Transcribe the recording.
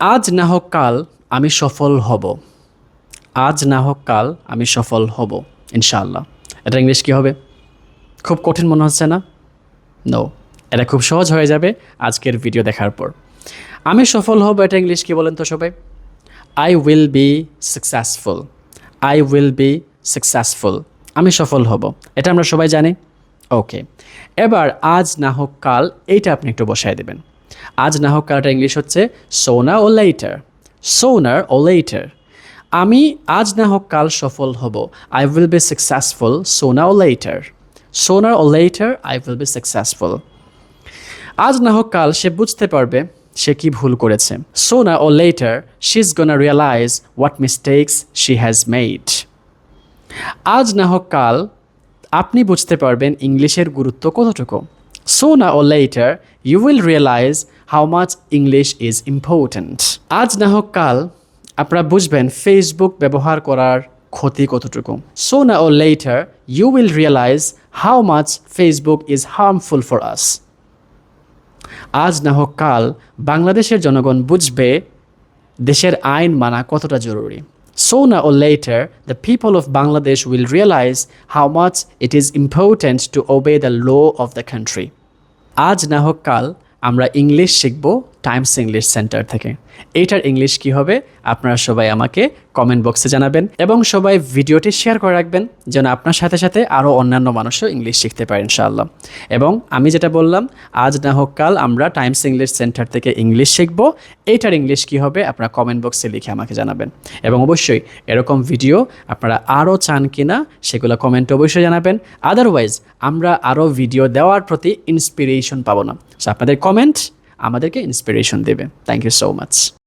আজ না হোক কাল আমি সফল হব। আজ না হোক কাল আমি সফল হব, ইনশাআল্লাহ। এটা ইংলিশ কী হবে? খুব কঠিন মনে হচ্ছে না? নো এটা খুব সহজ হয়ে যাবে আজকের ভিডিও দেখার পর। আমি সফল হব, এটা ইংলিশ কি বলেন তো সবাই? I will be successful I will be successful আমি সফল হব, এটা আমরা সবাই জানি। ওকে এবার আজ না হোক কাল, এইটা আপনি একটু বসায় দেবেন। আজ না হোক কালটা ইংলিশ হচ্ছে সোনা or later sooner or letter আমি আজ না হোক কাল সফল হব। I will be successful sooner or later sooner or later I will be successful আজ না হোক কাল সে বুঝতে পারবে সে কি ভুল করেছে। Sooner or later she is gonna realise what mistakes she has made আজ না হোক কাল, আপনি বুঝতে পারবেন ইংলিশের গুরুত্ব কতটুকু। Sooner or later you will realise how much English is important আজ না হোক কাল আপনারা বুঝবেন ফেসবুক ব্যবহার করার ক্ষতি কতটুকু। Sooner or later you will realise how much Facebook is harmful for us আজ না হোক কাল বাংলাদেশের জনগণ বুঝবে দেশের আইন মানা কতটা জরুরি। Sooner or later, the people of Bangladesh will realize how much it is important to obey the law of the country. আজ না হোক কাল আমরা ইংলিশ শিখব টাইমস ইংলিশ সেন্টার থেকে। এইটার ইংলিশ কি হবে? আপনারা সবাই আমাকে কমেন্ট বক্সে জানাবেন এবং সবাই ভিডিওটি শেয়ার করে রাখবেন, যেন আপনার সাথে সাথে আরও অন্যান্য মানুষও ইংলিশ শিখতে পারে ইনশাআল্লাহ। এবং আমি যেটা বললাম, আজ না হোক কাল আমরা টাইমস ইংলিশ সেন্টার থেকে ইংলিশ শিখব। এইটার ইংলিশ কি হবে? আপনারা কমেন্ট বক্সে লিখে আমাকে জানাবেন। এবং অবশ্যই এরকম ভিডিও আপনারা আরও চান কিনা, সেগুলো কমেন্টে অবশ্যই জানাবেন। আদারওয়াইজ আমরা আরও ভিডিও দেওয়ার প্রতি ইন্সপিরেশন পাবো না। আপনাদের কমেন্ট আমাদেরকে ইন্সপিরেশন দেবে। Thank you so much